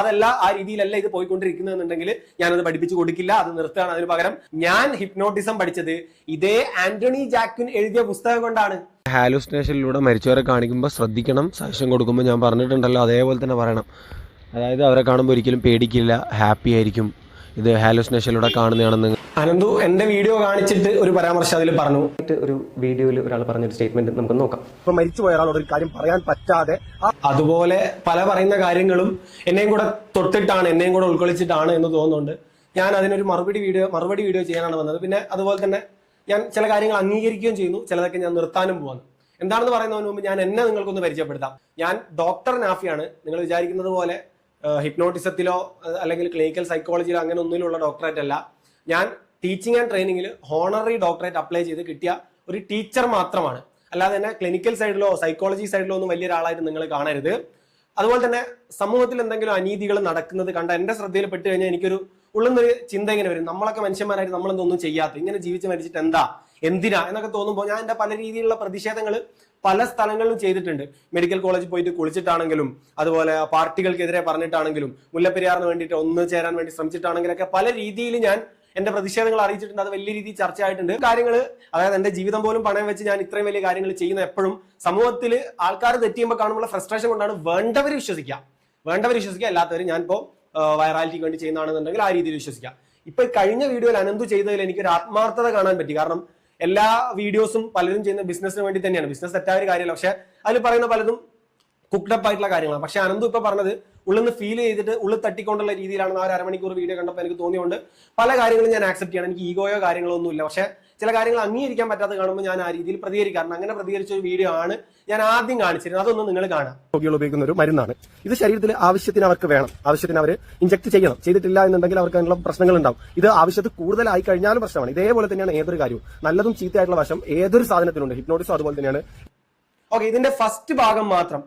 അതല്ല ആ രീതിയിലല്ല ഇത് പോയിക്കൊണ്ടിരിക്കുന്നതെന്നുണ്ടെങ്കിൽ ഞാനത് പഠിപ്പിച്ചു കൊടുക്കില്ല അത് നിർത്തുകയാണ് അതിന് പകരം. ഞാൻ ഹിപ്നോട്ടിസം പഠിച്ചത് ഇതേ ആന്റണി ജാക്വിൻ എഴുതിയ പുസ്തകം കൊണ്ടാണ്. ഹാലുസിനേഷനിലൂടെ മരിച്ചവരെ കാണിക്കുമ്പോൾ ശ്രദ്ധിക്കണം സജഷൻ കൊടുക്കുമ്പോൾ ഞാൻ പറഞ്ഞിട്ടുണ്ടല്ലോ അതേപോലെ തന്നെ പറയണം. അതായത് അവരെ കാണുമ്പോൾ ഒരിക്കലും പേടിക്കില്ല ഹാപ്പി ആയിരിക്കും. ഇത് ഹാലുസിനേഷനിലൂടെ കാണുന്നതാണെന്ന് അനന്തു എന്റെ വീഡിയോ കാണിച്ചിട്ട് ഒരു പരാമർശം അതിൽ പറഞ്ഞു. ഒരു വീഡിയോയിൽ ഒരാൾ പറഞ്ഞ ഒരു സ്റ്റേറ്റ്മെന്റ് നമുക്ക് നോക്കാം. ഇപ്പൊ മരിച്ചുപോയ ഒരാളോട് ഒരു കാര്യം പറയാൻ പറ്റാതെ അതുപോലെ പല പറയുന്ന കാര്യങ്ങളും എന്നെയും കൂടെ തൊട്ടിട്ടാണ് എന്നെയും കൂടെ ഉൾക്കൊള്ളിച്ചിട്ടാണ് എന്ന് തോന്നുന്നുണ്ട്. ഞാൻ അതിനൊരു മറുപടി വീഡിയോ മറുപടി വീഡിയോ ചെയ്യാനാണ് വന്നത്. പിന്നെ അതുപോലെ തന്നെ ഞാൻ ചില കാര്യങ്ങൾ അംഗീകരിക്കുകയും ചെയ്യുന്നു. ചിലതൊക്കെ ഞാൻ നിർത്താനും പോകുന്നു എന്താണെന്ന് പറയുന്നതിന് മുമ്പ് ഞാൻ എന്നെ നിങ്ങൾക്കൊന്ന് പരിചയപ്പെടുത്താം. ഞാൻ ഡോക്ടർ നാഫിയാണ്. നിങ്ങൾ വിചാരിക്കുന്നത് പോലെ ഹിപ്നോട്ടിസത്തിലോ അല്ലെങ്കിൽ ക്ലിനിക്കൽ സൈക്കോളജിയിലോ അങ്ങനെ ഒന്നിലുള്ള ഡോക്ടറേറ്റ് അല്ല ഞാൻ ടീച്ചിങ് ആൻഡ് ട്രെയിനിങ്ങിൽ ഹോണററി ഡോക്ടറേറ്റ് അപ്ലൈ ചെയ്ത് കിട്ടിയ ഒരു ടീച്ചർ മാത്രമാണ്. അല്ലാതെ തന്നെ ക്ലിനിക്കൽ സൈഡിലോ സൈക്കോളജി സൈഡിലോ ഒന്നും വലിയ ഒരാളായിട്ട് നിങ്ങൾ കാണരുത്. അതുപോലെ തന്നെ സമൂഹത്തിൽ എന്തെങ്കിലും അനീതികൾ നടക്കുന്നത് കണ്ട എന്റെ ശ്രദ്ധയിൽ പെട്ട് കഴിഞ്ഞാൽ എനിക്കൊരു ഉള്ളുന്നൊരു ചിന്ത ഇങ്ങനെ വരും. നമ്മളൊക്കെ മനുഷ്യന്മാരായിട്ട് നമ്മളെന്തൊന്നും ചെയ്യാത്ത ഇങ്ങനെ ജീവിച്ച് മരിച്ചിട്ട് എന്താ? എന്തിനാ എന്നൊക്കെ തോന്നുമ്പോൾ ഞാൻ എന്റെ പല രീതിയിലുള്ള പ്രതിഷേധങ്ങൾ പല സ്ഥലങ്ങളിലും ചെയ്തിട്ടുണ്ട്. മെഡിക്കൽ കോളേജിൽ പോയിട്ട് കുളിച്ചിട്ടാണെങ്കിലും അതുപോലെ പാർട്ടികൾക്കെതിരെ പറഞ്ഞിട്ടാണെങ്കിലും മുല്ലപ്പെരിയാറിന് വേണ്ടിയിട്ട് ഒന്ന് ചേരാൻ വേണ്ടി ശ്രമിച്ചിട്ടാണെങ്കിലൊക്കെ പല രീതിയിൽ ഞാൻ എന്റെ പ്രതിഷേധങ്ങൾ അറിയിച്ചിട്ടുണ്ട്. അത് വലിയ രീതിയിൽ ചർച്ചയായിട്ടുണ്ട്. കാര്യങ്ങൾ അതായത് എന്റെ ജീവിതം പോലും പണയം വെച്ച് ഞാൻ ഇത്രയും വലിയ കാര്യങ്ങൾ ചെയ്യുന്ന എപ്പോഴും സമൂഹത്തിൽ ആൾക്കാർ തെറ്റിയുമ്പോൾ കാണുമ്പോൾ ഫ്രസ്ട്രേഷൻ കൊണ്ടാണ് വേണ്ടവർ വിശ്വസിക്കുക. വേണ്ടവർ വിശ്വസിക്കുക. അല്ലാത്തവർ ഞാൻ ഇപ്പോൾ വൈറാലിറ്റിക്ക് വേണ്ടി ചെയ്യുന്നതാണെന്നുണ്ടെങ്കിൽ ആ രീതിയിൽ വിശ്വസിക്കുക. ഇപ്പൊ കഴിഞ്ഞ വീഡിയോയിൽ അനന്തു ചെയ്തതിൽ എനിക്ക് ഒരു ആത്മാർത്ഥത കാണാൻ പറ്റി. കാരണം എല്ലാ വീഡിയോസും പലരും ചെയ്യുന്ന ബിസിനസിന് വേണ്ടി തന്നെയാണ്. ബിസിനസ് തെറ്റായ ഒരു കാര്യമല്ല. പക്ഷെ അതിൽ പറയുന്ന പലതും കുക്ക്ഡപ്പ് ആയിട്ടുള്ള കാര്യങ്ങളാണ്. പക്ഷെ അനന്തു ഇപ്പൊ പറഞ്ഞത് ഉള്ളിൽ നിന്ന് ഫീൽ ചെയ്തിട്ട് ഉള്ളിൽ തട്ടിക്കൊണ്ടുള്ള രീതിയിലാണ് ആ ഒരു അരമണിക്കൂർ വീഡിയോ കണ്ടപ്പോൾ എനിക്ക് തോന്നിയുകൊണ്ട് പല കാര്യങ്ങളും ഞാൻ ആക്സെപ്റ്റ് ചെയ്യണം. എനിക്ക് ഈഗോയോ കാര്യങ്ങളോ ഒന്നുമില്ല. പക്ഷെ ചില കാര്യങ്ങൾ അംഗീകരിക്കാൻ പറ്റാത്ത കാണുമ്പോൾ ഞാൻ ആ രീതിയിൽ പ്രതികരിക്കാറുണ്ട്. അങ്ങനെ പ്രതികരിച്ച ഒരു വീഡിയോ ആണ് ഞാൻ ആദ്യം കാണിച്ചിരുന്നത്. അതൊന്നും നിങ്ങൾ കാണാം. രോഗികൾ ഉപയോഗിക്കുന്ന ഒരു മരുന്നാണ്. ഇത് ശരീരത്തിൽ ആവശ്യത്തിന് അവർക്ക് വേണം. ആവശ്യത്തിന് അവർ ഇഞ്ചക്ട് ചെയ്യണം. ചെയ്തിട്ടില്ല എന്നുണ്ടെങ്കിൽ അവർക്ക് അതിനുള്ള പ്രശ്നങ്ങൾ ഉണ്ടാവും ഇത് ആവശ്യത്തിൽ കൂടുതലായി കഴിഞ്ഞാലും പ്രശ്നമാണ്. ഇതേപോലെ തന്നെയാണ് ഏതൊരു കാര്യവും. നല്ലതും ചീത്തയായിട്ടുള്ള വശം ഏതൊരു സാധനത്തിനുണ്ട്? ഹിപ്നോട്ടിസും അതുപോലെ തന്നെയാണ്. ഓക്കെ ഇതിന്റെ ഫസ്റ്റ് ഭാഗം മാത്രം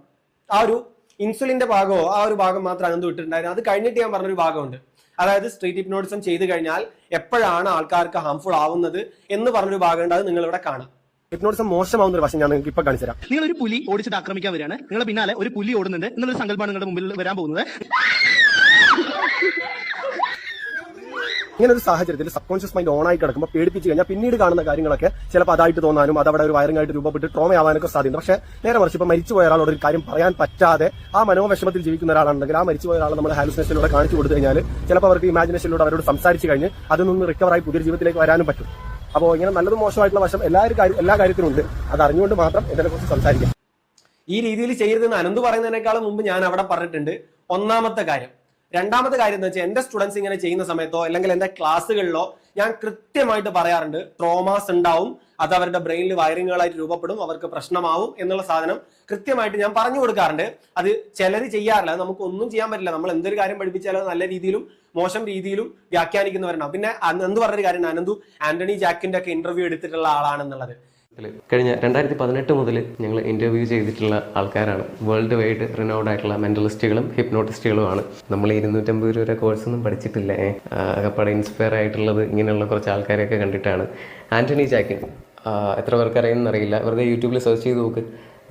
ആ ഒരു ഇൻസുലിന്റെ ഭാഗമോ ആ ഒരു ഭാഗം മാത്രം അനന്ത് വിട്ടിട്ടുണ്ടായിരുന്നു. അത് കഴിഞ്ഞിട്ട് ഞാൻ പറഞ്ഞൊരു ഭാഗമുണ്ട്. അതായത് സ്ട്രീറ്റ് ഹിപ്നോട്ടിസം ചെയ്ത് കഴിഞ്ഞാൽ എപ്പോഴാണ് ആൾക്കാർക്ക് ഹാംഫുൾ ആവുന്നത് എന്ന് പറഞ്ഞൊരു ഭാഗമുണ്ട് അത് നിങ്ങൾ ഇവിടെ കാണാം. ഹിപ്നോട്ടിസം മോശമാവുന്ന ഒരു വശം ഞാൻ നിങ്ങൾക്ക് ഇപ്പൊ കാണിച്ചു തരാം. നിങ്ങൾ ഒരു പുലി ഓടിച്ചിട്ട് ആക്രമിക്കാൻ വരികയാണ്. നിങ്ങളുടെ പിന്നാലെ ഒരു പുലി ഓടുന്നുണ്ട്. എന്നുള്ളൊരു സങ്കല്പമാണ് നിങ്ങളുടെ മുമ്പിൽ വരാൻ പോകുന്നത്. ഇങ്ങനെ ഒരു സാഹചര്യത്തിൽ സബ് കോൺഷ്യസ് മൈൻഡ് ഓൺ ആയി കിടക്കുമ്പോൾ പേടിപ്പിച്ച് കഴിഞ്ഞാൽ പിന്നീട് കാണുന്ന കാര്യങ്ങളൊക്കെ ചിലപ്പോൾ അതായിട്ട് തോന്നാനും അതവിടെ ഒരു വയറിങ്ങായിട്ട് രൂപപ്പെട്ട് ട്രോമ ആവാനൊക്കെ സാധ്യത പക്ഷേ നേരെ മറിച്ച് മരിച്ചു മരിച്ചുപോയ ഒരാളോട് ഒരു കാര്യം പറയാൻ പറ്റാതെ ആ മനോവിഷമത്തിൽ ജീവിക്കുന്ന ഒരാളാണെങ്കിൽ ആ മരിച്ചു പോയ ഒരാളെ നമ്മൾ ഹാലുസിനേഷനിലൂടെ കാണിച്ചു കൊടുത്തു കഴിഞ്ഞാൽ ചിലപ്പോൾ അവർക്ക് ഇമാജിനേഷനിലൂടെ അവരോട് സംസാരിച്ച് കഴിഞ്ഞ് അതിൽ നിന്ന് റിക്കവറായി പുതിയ ജീവിതത്തിലേക്ക് വരാനും പറ്റും. അപ്പോൾ ഇങ്ങനെ നല്ലതും മോശമായിട്ടുള്ള വശം എല്ലാ എല്ലാ കാര്യത്തിലും ഉണ്ട്. അത് അറിഞ്ഞുകൊണ്ട് മാത്രം ഇതിനെക്കുറിച്ച് സംസാരിക്കാം. ഈ രീതിയിൽ ചെയ്യരുതെന്ന് അനന്ത് പറയുന്നതിനേക്കാളും മുമ്പ് ഞാൻ അവിടെ പറഞ്ഞിട്ടുണ്ട്. ഒന്നാമത്തെ കാര്യം രണ്ടാമത്തെ കാര്യം എന്ന് വെച്ചാൽ എന്റെ സ്റ്റുഡൻസ് ഇങ്ങനെ ചെയ്യുന്ന സമയത്തോ അല്ലെങ്കിൽ എന്റെ ക്ലാസ്സുകളിലോ ഞാൻ കൃത്യമായിട്ട് പറയാറുണ്ട്. ട്രോമാസ് ഉണ്ടാവും. അത് അവരുടെ ബ്രെയിനിൽ വയറിങ്ങുകളായിട്ട് രൂപപ്പെടും. അവർക്ക് പ്രശ്നമാവും എന്നുള്ള സാധനം കൃത്യമായിട്ട് ഞാൻ പറഞ്ഞു കൊടുക്കാറുണ്ട്. അത് ചിലർ ചെയ്യാറില്ല. നമുക്ക് ഒന്നും ചെയ്യാൻ പറ്റില്ല. നമ്മൾ എന്തൊരു കാര്യം പഠിപ്പിച്ചാലും നല്ല രീതിയിലും മോശം രീതിയിലും വ്യാഖ്യാനിക്കുന്നവരുണ്ടാവും. പിന്നെ അനന്ത് പറഞ്ഞൊരു കാര്യം? അനന്തു ആന്റണി ജാക്കിന്റെ ഒക്കെ ഇന്റർവ്യൂ എടുത്തിട്ടുള്ള ആളാണെന്നുള്ളത്. കഴിഞ്ഞ രണ്ടായിരത്തി പതിനെട്ട് മുതൽ ഞങ്ങൾ ഇന്റർവ്യൂ ചെയ്തിട്ടുള്ള ആൾക്കാരാണ്. വേൾഡ് വൈഡ് റിനോഡ് ആയിട്ടുള്ള മെന്റലിസ്റ്റുകളും ഹിപ്നോട്ടിസ്റ്റുകളുമാണ് നമ്മൾ ഇരുന്നൂറ്റമ്പത് രൂപ കോഴ്സൊന്നും പഠിച്ചിട്ടില്ല. ഏ. ആകപ്പാടെ ഇൻസ്പയർ ആയിട്ടുള്ളത് ഇങ്ങനെയുള്ള കുറച്ച് ആൾക്കാരെയൊക്കെ കണ്ടിട്ടാണ്. ആന്റണി ജാക്കിൻ എത്ര പേർക്ക് അറിയുമെന്നറിയില്ല വെറുതെ യൂട്യൂബിൽ സെർച്ച് ചെയ്ത് നോക്ക്.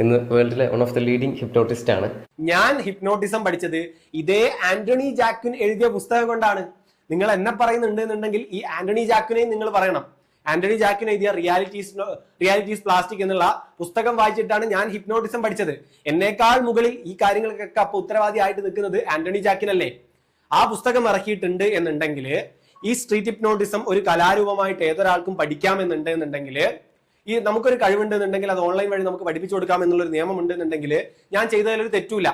ഇന്ന് വേൾഡിലെ one of the leading hypnotist ആണ്. ഞാൻ ഹിപ്നോട്ടിസം പഠിച്ചത് ഇതേ ആന്റണി ജാക്വിൻ എഴുതിയ പുസ്തകം കൊണ്ടാണ്. നിങ്ങൾ എന്നെ പറയുന്നുണ്ട് എന്നുണ്ടെങ്കിൽ ഈ ആന്റണി ജാക്വിനെയും നിങ്ങൾ പറയണം. ആന്റണി ജാക്കിന് എഴുതിയ റിയാലിറ്റീസ് റിയാലിറ്റീസ് പ്ലാസ്റ്റിക് എന്നുള്ള പുസ്തകം വായിച്ചിട്ടാണ് ഞാൻ ഹിപ്നോട്ടിസം പഠിച്ചത്. എന്നേക്കാൾ മുകളിൽ ഈ കാര്യങ്ങൾക്കൊക്കെ അപ്പൊ ഉത്തരവാദിയായിട്ട് നിൽക്കുന്നത് ആന്റണി ജാക്കിനല്ലേ? ആ പുസ്തകം ഇറക്കിയിട്ടുണ്ട് എന്നുണ്ടെങ്കിൽ ഈ സ്ട്രീറ്റ് ഹിപ്നോട്ടിസം ഒരു കലാരൂപമായിട്ട് ഏതൊരാൾക്കും പഠിക്കാമെന്നുണ്ട് എന്നുണ്ടെങ്കിൽ ഈ നമുക്കൊരു കഴിവുണ്ട് എന്നുണ്ടെങ്കിൽ അത് ഓൺലൈൻ വഴി നമുക്ക് പഠിപ്പിച്ചു കൊടുക്കാം എന്നുള്ളൊരു നിയമം ഉണ്ട് എന്നുണ്ടെങ്കിൽ ഞാൻ ചെയ്തതിലൊരു തെറ്റൂല.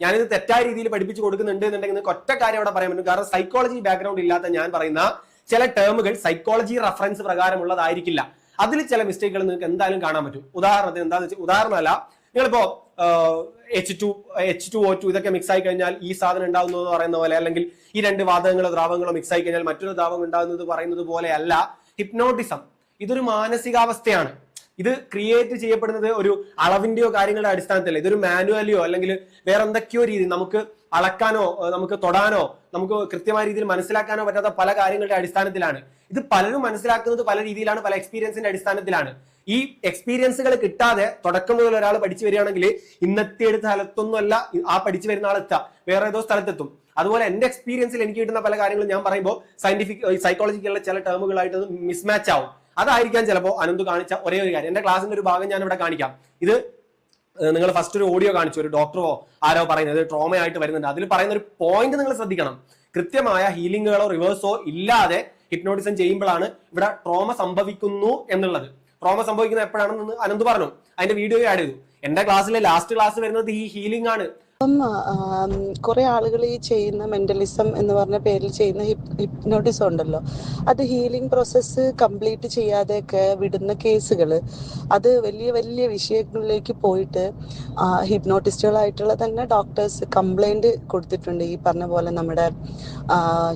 ഞാനിത് തെറ്റായ രീതിയിൽ പഠിപ്പിച്ചു കൊടുക്കുന്നുണ്ട് എന്നുണ്ടെങ്കിൽ ഒറ്റ കാര്യം അവിടെ പറയാൻ പറ്റും. കാരണം സൈക്കോളജി ബാക്ക്ഗ്രൗണ്ട് ഇല്ലാത്ത ഞാൻ പറയുന്ന ചില ടേമുകൾ സൈക്കോളജി റഫറൻസ് പ്രകാരമുള്ളതായിരിക്കില്ല. അതിൽ ചില മിസ്റ്റേക്കുകൾ നിങ്ങൾക്ക് എന്തായാലും കാണാൻ പറ്റും. ഉദാഹരണത്തിന് എന്താണെന്ന് വെച്ചാൽ ഉദാഹരണമല്ല നിങ്ങളിപ്പോ H two H two O two ഇതൊക്കെ മിക്സ് ആയി കഴിഞ്ഞാൽ ഈ സാധനം ഉണ്ടാകുന്നു എന്ന് പറയുന്ന പോലെ അല്ലെങ്കിൽ ഈ രണ്ട് വാതകങ്ങളോ ദ്രാവകങ്ങളോ മിക്സ് ആയി കഴിഞ്ഞാൽ മറ്റൊരു ദ്രാവകം ഉണ്ടാകുന്നത് പറയുന്നത് പോലെയല്ല ഹിപ്നോട്ടിസം ഇതൊരു മാനസികാവസ്ഥയാണ്. ഇത് ക്രിയേറ്റ് ചെയ്യപ്പെടുന്നത് ഒരു അളവിന്റെയോ കാര്യങ്ങളുടെ അടിസ്ഥാനത്തിലല്ല. ഇതൊരു മാനുവലിയോ അല്ലെങ്കിൽ വേറെ എന്തൊക്കെയോ രീതി നമുക്ക് അളക്കാനോ നമുക്ക് തൊടാനോ നമുക്ക് കൃത്യമായ രീതിയിൽ മനസ്സിലാക്കാനോ പറ്റാത്ത പല കാര്യങ്ങളുടെ അടിസ്ഥാനത്തിലാണ്. ഇത് പലരും മനസ്സിലാക്കുന്നത് പല രീതിയിലാണ് പല എക്സ്പീരിയൻസിന്റെ അടിസ്ഥാനത്തിലാണ്. ഈ എക്സ്പീരിയൻസുകൾ കിട്ടാതെ തുടക്കം മുതൽ ഒരാൾ പഠിച്ചു വരികയാണെങ്കിൽ ഇന്നത്തെ ഒരു സ്ഥലത്തൊന്നുമല്ല ആ പഠിച്ചു വരുന്ന ആൾ വേറെ ഏതോ സ്ഥലത്തെത്തും. അതുപോലെ എന്റെ എക്സ്പീരിയൻസിൽ എനിക്ക് കിട്ടുന്ന പല കാര്യങ്ങളും ഞാൻ പറയുമ്പോൾ സയന്റിഫിക് സൈക്കോളജിക്കലുള്ള ചില ടേമുകളായിട്ട് മിസ്മാച്ച് ആവും. അതായിരിക്കാം ചിലപ്പോൾ അനന്ത് കാണിച്ച ഒരേ ഒരു കാര്യം. എന്റെ ക്ലാസ്സിന്റെ ഒരു ഭാഗം ഞാൻ ഇവിടെ കാണിക്കാം. ഇത് നിങ്ങൾ ഫസ്റ്റ് ഒരു ഓഡിയോ കാണിച്ചു ഒരു ഡോക്ടറോ ആരോ പറയുന്നത് ട്രോമ ആയിട്ട് വരുന്നുണ്ട്. അതിൽ പറയുന്ന ഒരു പോയിന്റ് നിങ്ങൾ ശ്രദ്ധിക്കണം. കൃത്യമായ ഹീലിംഗുകളോ റിവേഴ്സോ ഇല്ലാതെ ഹിപ്നോട്ടിസം ചെയ്യുമ്പോഴാണ് ഇവിടെ ട്രോമ സംഭവിക്കുന്നു എന്നുള്ളത്. ട്രോമ സംഭവിക്കുന്നത് എപ്പോഴാണെന്ന് അനന്ത് പറഞ്ഞു. അതിന്റെ വീഡിയോ ആഡ് ചെയ്തു. എന്റെ ക്ലാസ്സിലെ ലാസ്റ്റ് ക്ലാസ് വരുന്നത് ഈ ഹീലിംഗ് ആണ്. അപ്പം കുറെ ആളുകൾ ഈ ചെയ്യുന്ന മെന്റലിസം എന്ന് പറഞ്ഞ പേരിൽ ചെയ്യുന്ന ഹിപ്നോട്ടിസം ഉണ്ടല്ലോ. അത് ഹീലിംഗ് പ്രോസസ്സ് കംപ്ലീറ്റ് ചെയ്യാതെയൊക്കെ വിടുന്ന കേസുകൾ. അത് വലിയ വലിയ വിഷയങ്ങളിലേക്ക് പോയിട്ട് ഹിപ്നോട്ടിസ്റ്റുകളായിട്ടുള്ള തന്നെ ഡോക്ടേഴ്സ് കംപ്ലൈന്റ് കൊടുത്തിട്ടുണ്ട് ഈ പറഞ്ഞ പോലെ നമ്മുടെ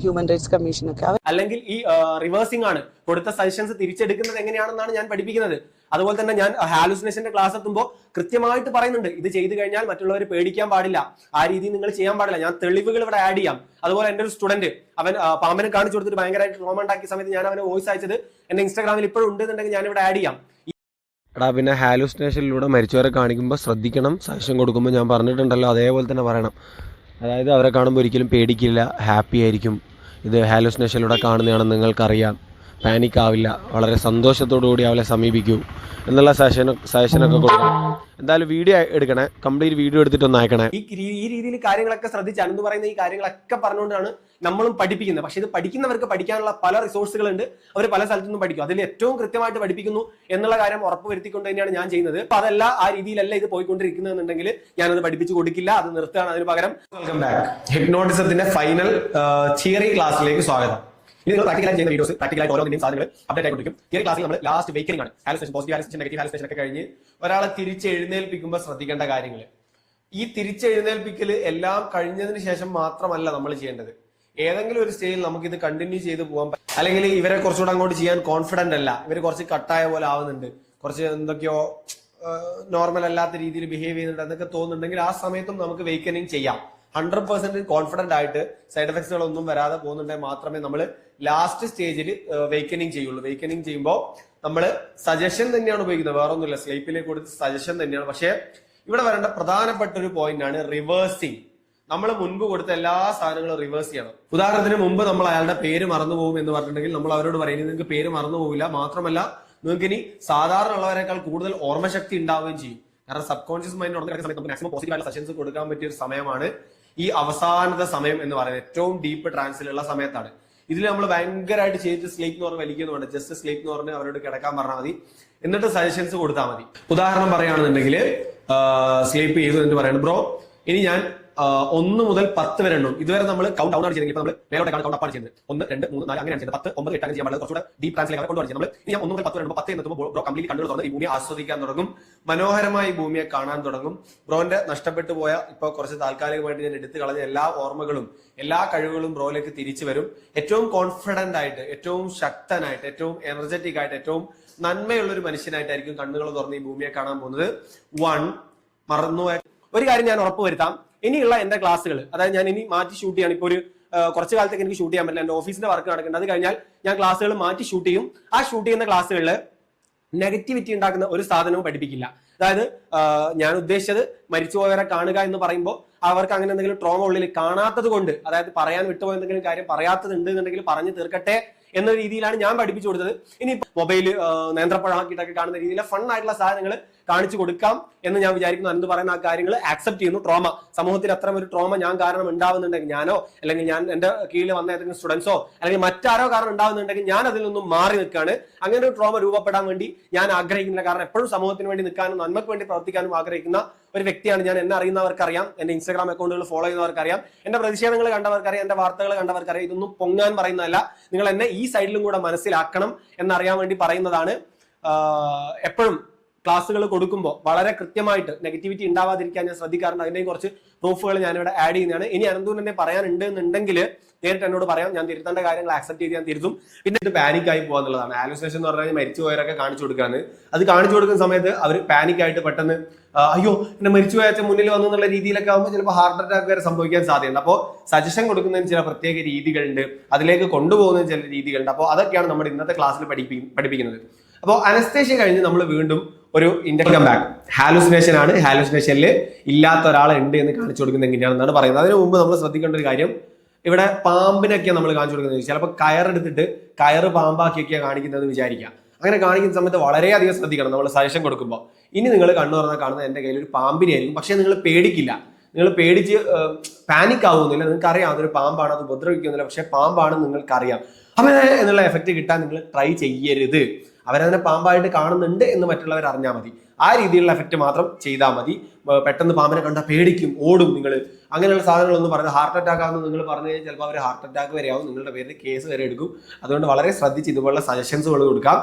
ഹ്യൂമൻ റൈറ്റ്സ് കമ്മീഷനൊക്കെ. അല്ലെങ്കിൽ ഈ റിവേഴ്സിംഗ് ആണ്. കൊടുത്ത സജഷൻസ് തിരിച്ചെടുക്കുന്നത് എങ്ങനെയാണെന്നാണ് ഞാൻ പഠിപ്പിക്കുന്നത്. അതുപോലെ തന്നെ ഞാൻ ഹാലുസിനേഷന്റെ ക്ലാസ് എത്തുമ്പോൾ കൃത്യമായിട്ട് പറയുന്നുണ്ട് ഇത് ചെയ്തു കഴിഞ്ഞാൽ മറ്റുള്ളവർ പേടിക്കാൻ പാടില്ല. ആ രീതിയിൽ നിങ്ങൾ ചെയ്യാൻ പാടില്ല. ഞാൻ തെളിവുകൾ ഇവിടെ ആഡ് ചെയ്യാം. അതുപോലെ എന്റെ ഒരു സ്റ്റുഡന്റ് അവൻ പാമ്പനെ കാണിച്ചു കൊടുത്തിട്ട് ഭയങ്കരമായിട്ട് ട്രോമ ഉണ്ടാക്കിയ സമയത്ത് ഞാൻ അവനെ വോയിസ് അയച്ചത് എന്റെ ഇൻസ്റ്റാഗ്രാമിൽ ഇപ്പോഴും ഉണ്ടെന്നുണ്ടെങ്കിൽ ഞാൻ ഇവിടെ ആഡ് ചെയ്യാം. എടാ പിന്നെ ഹാലുസിനേഷനിലൂടെ മരിച്ചവരെ കാണിക്കുമ്പോൾ ശ്രദ്ധിക്കണം. സജഷൻ കൊടുക്കുമ്പോൾ ഞാൻ പറഞ്ഞിട്ടുണ്ടല്ലോ അതേപോലെ തന്നെ പറയണം. അതായത് അവരെ കാണുമ്പോൾ ഒരിക്കലും പേടിക്കില്ല ഹാപ്പി ആയിരിക്കും. ഇത് ഹാലുസിനേഷനിലൂടെ കാണുന്നതാണെന്ന് നിങ്ങൾക്കറിയാം. പാനിക് ആവില്ല വളരെ സന്തോഷത്തോടു കൂടി അവളെ സമീപിക്കൂ എന്നുള്ള സജഷൻ സജഷനൊക്കെ കൊടുക്കണം. എന്തായാലും വീഡിയോ എടുക്കണേ. കംപ്ലീറ്റ് വീഡിയോ എടുത്തിട്ട് ഒന്ന് അയക്കണേ. ഈ ഈ രീതിയിൽ കാര്യങ്ങളൊക്കെ ശ്രദ്ധിച്ചാണ് എന്ന് പറയുന്ന ഈ കാര്യങ്ങളൊക്കെ പറഞ്ഞുകൊണ്ടാണ് നമ്മളും പഠിപ്പിക്കുന്നത്. പക്ഷേ ഇത് പഠിക്കുന്നവർക്ക് പഠിക്കാനുള്ള പല റിസോഴ്സുകളുണ്ട് അവർ പല സ്ഥലത്തു നിന്നും പഠിക്കും. അതിൽ ഏറ്റവും കൃത്യമായിട്ട് പഠിപ്പിക്കുന്നു എന്നുള്ള കാര്യം ഉറപ്പ് വരുത്തിക്കൊണ്ട് തന്നെയാണ് ഞാൻ ചെയ്യുന്നത്. അപ്പൊ അതല്ല ആ രീതിയിലല്ല ഇത് പോയിക്കൊണ്ടിരിക്കുന്നതെന്നുണ്ടെങ്കിൽ ഞാനത് പഠിപ്പിച്ചു കൊടുക്കില്ല. അത് നിർത്തുകയാണ്. അതിന് പകരം വെൽക്കം ബാക്ക് ഹിപ്നോട്ടിസത്തിന്റെ ഫൈനൽ തിയറി ക്ലാസ്സിലേക്ക് സ്വാഗതം. ഇനി നിങ്ങൾ പ്രാക്ടിക്കലായി ചെയ്യുന്ന വീഡിയോസ് പ്രാക്ടിക്കലായിട്ട് ഓരോന്നിന്റെയും സാധനങ്ങൾ അപ്ഡേറ്റ് ആയിക്കൊണ്ടിരിക്കും തിയറി ക്ലാസ്സിൽ നമ്മൾ ലാസ്റ്റ് വെയിക്കറിംഗ് ആണ്. ഹാലസ്റ്റേഷൻ പോസിറ്റീവ് ഹാലസ്റ്റേഷൻ നെഗറ്റീവ് ഹാലസ്റ്റേഷൻ ഒക്കെ കഴിഞ്ഞ് ഒരാളെ തിരിച്ചെഴുന്നേൽപ്പിക്കുമ്പോൾ ശ്രദ്ധിക്കേണ്ട കാര്യങ്ങൾ ഈ തിരിച്ചെഴുന്നേൽപ്പിക്കൽ എല്ലാം കഴിഞ്ഞതിന് ശേഷം മാത്രമല്ല നമ്മൾ ചെയ്യേണ്ടത്. ഏതെങ്കിലും ഒരു സ്റ്റേജിൽ നമുക്ക് ഇത് കണ്ടിന്യൂ ചെയ്ത് പോകാൻ അല്ലെങ്കിൽ ഇവരെ കുറച്ചുകൂടെ അങ്ങോട്ട് ചെയ്യാൻ കോൺഫിഡന്റ് അല്ല. ഇവർ കുറച്ച് കട്ടായ പോലെ ആവുന്നുണ്ട്. കുറച്ച് എന്തൊക്കെയോ നോർമൽ അല്ലാത്ത രീതിയിൽ ബിഹേവ് ചെയ്യുന്നുണ്ട്. എന്നൊക്കെ തോന്നുന്നുണ്ടെങ്കിൽ ആ സമയത്തും നമുക്ക് വെയ്ക്കനിങ് ചെയ്യാം. ഹൺഡ്രഡ് പെർസെന്റ് കോൺഫിഡന്റ് ആയിട്ട് സൈഡ് എഫക്ട്സുകൾ ഒന്നും വരാതെ പോകുന്നുണ്ടെങ്കിൽ മാത്രമേ നമ്മൾ ലാസ്റ്റ് സ്റ്റേജിൽ വെയ്ക്കനിങ് ചെയ്യുള്ളൂ. വെയ്ക്കനിങ് ചെയ്യുമ്പോൾ നമ്മൾ സജഷൻ തന്നെയാണ് ഉപയോഗിക്കുന്നത്. വേറെ ഒന്നുമില്ല സ്ലീപ്പിലേക്ക് കൊടുത്ത് സജഷൻ തന്നെയാണ്. പക്ഷേ ഇവിടെ വരേണ്ട പ്രധാനപ്പെട്ട ഒരു പോയിന്റ് ആണ് റിവേഴ്സിങ് നമ്മൾ മുൻപ് കൊടുത്ത എല്ലാ സാധനങ്ങളും റിവേഴ്സ് ചെയ്യണം. ഉദാഹരണത്തിന് മുമ്പ് നമ്മൾ അയാളുടെ പേര് മറന്നു പോകും എന്ന് പറഞ്ഞിട്ടുണ്ടെങ്കിൽ നമ്മൾ അവരോട് പറയുന്നത് നിങ്ങൾക്ക് പേര് മറന്നു പോകില്ല മാത്രമല്ല നിങ്ങൾക്ക് ഇനി സാധാരണ ഉള്ളവരെക്കാൾ കൂടുതൽ ഓർമ്മശക്തി ഉണ്ടാവുകയും ചെയ്യും. കാരണം സബ് കോൺഷ്യസ് മൈൻഡ് ഉടനെ സമയത്ത് നമുക്ക് മാക്സിമം പോസിറ്റീവ് ആയിട്ടുള്ള സെഷൻസ് കൊടുക്കാൻ പറ്റിയ ഒരു സമയമാണ് ഈ അവസാനത്തെ സമയം എന്ന് പറയുന്നത് ഏറ്റവും ഡീപ്പ് ട്രാൻസിലുള്ള സമയത്താണ്. ഇതിൽ നമ്മൾ ഭയങ്കരമായിട്ട് ചെയ്ത് സ്ലീപ്പ് എന്ന് പറഞ്ഞ് വലിക്കുന്നുണ്ട് ജസ്റ്റ് സ്ലീപ്പ് എന്ന് പറഞ്ഞ് അവരോട് കിടക്കാൻ പറഞ്ഞാൽ മതി. എന്നിട്ട് സജഷൻസ് കൊടുത്താൽ മതി. ഉദാഹരണം പറയുകയാണെന്നുണ്ടെങ്കിൽ സ്ലീപ്പ് ചെയ്തു എന്ന് പറയുന്നത് ബ്രോ ഇനി ഞാൻ ഒന്ന് മുതൽ പത്ത് വരെ എണ്ണും. ഇതുവരെ നമ്മൾ കൗണ്ട് ഡൗൺ ആണ് ചെയ്യുന്നത് നമ്മൾ മേലോട്ട് കൗണ്ട് അപ്പാണ് ചെയ്യുന്നത്. ഒന്ന് രണ്ട് മൂന്ന് നാല് അങ്ങനെയാണ് ചെയ്യുന്നത്. പത്ത് ഒമ്പത് എട്ട് അങ്ങനെ ചെയ്യാൻ പാടില്ല. കുറച്ചുകൂടെ ഡീപ് ട്രാൻസിലേക്ക് കൊണ്ടുവരും നമ്മൾ ഇനി ഒന്ന് മുതൽ പത്ത് വരെ പത്ത് എത്തുമ്പോൾ ബ്രോ കംപ്ലീറ്റ് കണ്ടു തുറന്ന് ഈ ഭൂമിയെ ആസ്വദിക്കാൻ തുടങ്ങും. മനോഹരമായി ഭൂമിയെ കാണാൻ തുടങ്ങും. ബ്രോന്റെ നഷ്ടപ്പെട്ടു പോയ ഇപ്പൊ കുറച്ച് താൽക്കാലികമായിട്ട് ഞാൻ എടുത്തു കളഞ്ഞ എല്ലാ ഓർമ്മകളും എല്ലാ കഴിവുകളും ബ്രോയിലേക്ക് തിരിച്ചു വരും. ഏറ്റവും കോൺഫിഡന്റ് ആയിട്ട് ഏറ്റവും ശക്തനായിട്ട് ഏറ്റവും എനർജറ്റിക് ആയിട്ട് ഏറ്റവും നന്മയുള്ള ഒരു മനുഷ്യനായിട്ടായിരിക്കും കണ്ണുകൾ തുറന്ന് ഈ ഭൂമിയെ കാണാൻ പോകുന്നത്. വൺ മറന്നുപോയ ഒരു കാര്യം ഞാൻ ഉറപ്പുവരുത്താം. ഇനിയുള്ള എന്റെ ക്ലാസ്സുകൾ അതായത് ഞാൻ ഇനി മാറ്റി ഷൂട്ട് ചെയ്യാണ്. ഇപ്പൊ ഒരു കുറച്ച് കാലത്തേക്ക് എനിക്ക് ഷൂട്ട് ചെയ്യാൻ പറ്റില്ല. എന്റെ ഓഫീസിന്റെ വർക്ക് നടക്കുന്നുണ്ട്. അത് കഴിഞ്ഞാൽ ഞാൻ ക്ലാസ്സുകൾ മാറ്റി ഷൂട്ട് ചെയ്യും. ആ ഷൂട്ട് ചെയ്യുന്ന ക്ലാസ്സുകളിൽ നെഗറ്റിവിറ്റി ഉണ്ടാക്കുന്ന ഒരു സാധനവും പഠിപ്പിക്കില്ല. അതായത് ഞാൻ ഉദ്ദേശിച്ചത് മരിച്ചുപോയവരെ കാണുക എന്ന് പറയുമ്പോൾ അവർക്ക് അങ്ങനെ എന്തെങ്കിലും ട്രോമ ഉള്ളിൽ കാണാത്തത് കൊണ്ട് അതായത് പറയാൻ വിട്ടുപോയ എന്തെങ്കിലും കാര്യം പറയാത്തത് ഉണ്ട് എന്നുണ്ടെങ്കിൽ പറഞ്ഞു തീർക്കട്ടെ എന്ന രീതിയിലാണ് ഞാൻ പഠിപ്പിച്ചു കൊടുത്തത്. ഇനി മൊബൈൽ നേന്ത്രപ്പഴമാക്കിയിട്ടൊക്കെ കാണുന്ന രീതിയിലെ ഫൺ ആയിട്ടുള്ള സാധനങ്ങൾ കാണിച്ചു കൊടുക്കാം എന്ന് ഞാൻ വിചാരിക്കുന്നു. അനന്ത് പറയുന്ന ആ കാര്യങ്ങൾ ആക്സെപ്റ്റ് ചെയ്യുന്നു. ട്രോമ സമൂഹത്തിൽ അത്തരം ഒരു ട്രോമ ഞാൻ കാരണം ഉണ്ടാവുന്നുണ്ടെങ്കിൽ ഞാനോ അല്ലെങ്കിൽ ഞാൻ എന്റെ കീഴിൽ വന്ന ഏതെങ്കിലും സ്റ്റുഡൻസോ അല്ലെങ്കിൽ മറ്റാരോ കാരണം ഉണ്ടാവുന്നുണ്ടെങ്കിൽ ഞാൻ അതിൽ നിന്നും മാറി നിൽക്കുകയാണ്. അങ്ങനെ ഒരു ട്രോമ രൂപപ്പെടാൻ വേണ്ടി ഞാൻ ആഗ്രഹിക്കുന്നില്ല. കാരണം എപ്പോഴും സമൂഹത്തിന് വേണ്ടി നിൽക്കാനും നന്മയ്ക്ക് വേണ്ടി പ്രവർത്തിക്കാനും ആഗ്രഹിക്കുന്ന ഒരു വ്യക്തിയാണ് ഞാൻ. എന്നെ അറിയുന്നവർക്കറിയാം. എന്റെ ഇൻസ്റ്റാഗ്രാം അക്കൗണ്ടുകൾ ഫോളോ ചെയ്യുന്നവർക്കറിയാം. എന്റെ പ്രതിഷേധങ്ങൾ കണ്ടവർക്കറിയാം. എന്റെ വാർത്തകൾ കണ്ടവർക്കറിയാം. ഇതൊന്നും പൊങ്ങാൻ പറയുന്നതല്ല. നിങ്ങൾ എന്നെ ഈ സൈഡിലും കൂടെ മനസ്സിലാക്കണം എന്നറിയാൻ വേണ്ടി പറയുന്നതാണ്. എപ്പോഴും ക്ലാസ്സുകൾ കൊടുക്കുമ്പോൾ വളരെ കൃത്യമായിട്ട് നെഗറ്റിവിറ്റി ഉണ്ടാവാതിരിക്കാൻ ഞാൻ ശ്രദ്ധിക്കാറുണ്ട്. അതിന്റെയും കുറച്ച് പ്രൂഫുകൾ ഞാനിവിടെ ആഡ് ചെയ്യുന്നതാണ്. ഇനി അനന്തൂർ എന്നെ പറയാനുണ്ട് എന്നുണ്ടെങ്കിൽ നേരിട്ട് എന്നോട് പറയാം. ഞാൻ തിരുത്തേണ്ട കാര്യങ്ങൾ ആക്സെപ്റ്റ് ചെയ്ത് ഞാൻ തിരുത്തും. പിന്നെ ഇത് പാനിക് ആയി പോകാന്നുള്ളതാണ് ആലോസിനേഷൻ എന്ന് പറഞ്ഞാൽ മരിച്ചു പോയവരൊക്കെ കാണിച്ചു കൊടുക്കാന്ന് അത് കാണിച്ചു കൊടുക്കുന്ന സമയത്ത് അവർ പാനിക്കായിട്ട് പെട്ടെന്ന് അയ്യോ എന്നെ മരിച്ചു പോയാച്ച മുന്നിൽ വന്നു എന്നുള്ള രീതിയിലൊക്കെ ആകുമ്പോൾ ചിലപ്പോൾ ഹാർട്ട് അറ്റാക്ക് വരെ സംഭവിക്കാൻ സാധ്യതയുണ്ട്. അപ്പോൾ സജഷൻ കൊടുക്കുന്നതിന് ചില പ്രത്യേക രീതികളുണ്ട്. അതിലേക്ക് കൊണ്ടുപോകുന്ന ചില രീതികളുണ്ട്. അപ്പോൾ അതൊക്കെയാണ് നമ്മുടെ ഇന്നത്തെ ക്ലാസ്സിൽ പഠിപ്പി പഠിപ്പിക്കുന്നത്. അപ്പോൾ അനസ്തേഷ്യ കഴിഞ്ഞ് നമ്മൾ വീണ്ടും ഒരു ഇന്റർകം ബാക്ക് ഹാലുസിനേഷൻ ആണ്. ഹാലുസിനേഷനിൽ ഇല്ലാത്ത ഒരാൾ ഉണ്ട് എന്ന് കാണിച്ചു കൊടുക്കുന്നത് എങ്ങനെയാണെന്നാണ് പറയുന്നത്. അതിന് മുമ്പ് നമ്മൾ ശ്രദ്ധിക്കേണ്ട ഒരു കാര്യം ഇവിടെ പാമ്പിനൊക്കെ നമ്മൾ കാണിച്ചു കൊടുക്കുന്നത്. ചിലപ്പോൾ കയറെടുത്തിട്ട് കയറ് പാമ്പാക്കിയൊക്കെയാണ് കാണിക്കുന്നത് വിചാരിക്കുക. അങ്ങനെ കാണിക്കുന്ന സമയത്ത് വളരെയധികം ശ്രദ്ധിക്കണം. നമ്മൾ സജഷൻ കൊടുക്കുമ്പോൾ ഇനി നിങ്ങൾ കണ്ണു തുറന്നാൽ കാണുന്നത് എന്റെ കയ്യിൽ ഒരു പാമ്പിനെ ആയിരിക്കും. പക്ഷേ നിങ്ങൾ പേടിക്കില്ല. നിങ്ങൾ പേടിച്ച് പാനിക് ആവുന്നില്ല. നിങ്ങൾക്ക് അറിയാം അതൊരു പാമ്പാണ് അത് ഉപദ്രവിക്കുന്നില്ല. പക്ഷേ പാമ്പാണ് നിങ്ങൾക്കറിയാം. അങ്ങനെ എന്നുള്ള എഫക്റ്റ് കിട്ടാൻ നിങ്ങൾ ട്രൈ ചെയ്യരുത്. അവരതിനെ പാമ്പായിട്ട് കാണുന്നുണ്ട് എന്ന് മറ്റുള്ളവർ അറിഞ്ഞാൽ മതി. ആ രീതിയിലുള്ള എഫക്റ്റ് മാത്രം ചെയ്താൽ മതി. പെട്ടെന്ന് പാമ്പിനെ കണ്ടാൽ പേടിക്കും ഓടും നിങ്ങൾ അങ്ങനെയുള്ള സാധനങ്ങളൊന്നും പറഞ്ഞത് ഹാർട്ട് അറ്റാക്ക് ആകുന്നു നിങ്ങൾ പറഞ്ഞു കഴിഞ്ഞാൽ ചിലപ്പോൾ അവർ ഹാർട്ട് അറ്റാക്ക് വരെയാവും നിങ്ങളുടെ പേരിൽ കേസ് വരെ എടുക്കും. അതുകൊണ്ട് വളരെ ശ്രദ്ധിച്ച് ഇതുപോലുള്ള സജഷൻസുകൾ കൊടുക്കാം.